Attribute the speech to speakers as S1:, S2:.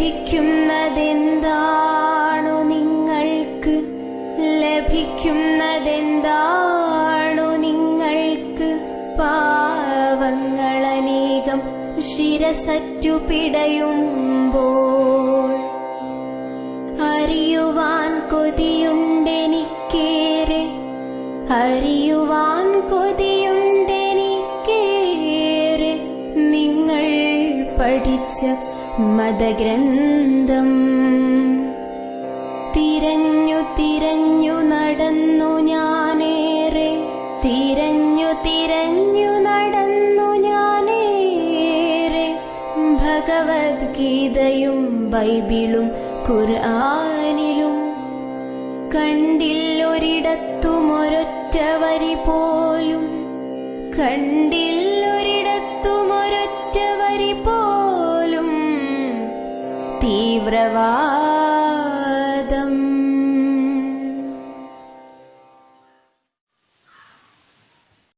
S1: ലഭിക്കുന്നതെന്താണു നിങ്ങൾക്ക്? ലഭിക്കുന്നതെന്താണു നിങ്ങൾക്ക്? പാവങ്ങളനേകം ശിരസറ്റു പിടയുമ്പോൾ അറിയുവാൻ കൊതിയുണ്ടെനിക്കേറെ. അറിയുവാൻ കൊതിയുണ്ടെനിക്കേറെ. നിങ്ങൾ പഠിച്ച മതഗ്രന്ഥം. തിരഞ്ഞു തിരഞ്ഞു നടന്നു ഞാനേറെ. തിരഞ്ഞു തിരഞ്ഞു നടന്നു ഞാനേറെ. ഭഗവത്ഗീതയും ബൈബിളും ഖുർആാനിലും കണ്ടില്ലൊരിടത്തും ഒരൊറ്റ വരി പോലും കണ്ടില്ലൊരിടത്തും തീവ്രവാ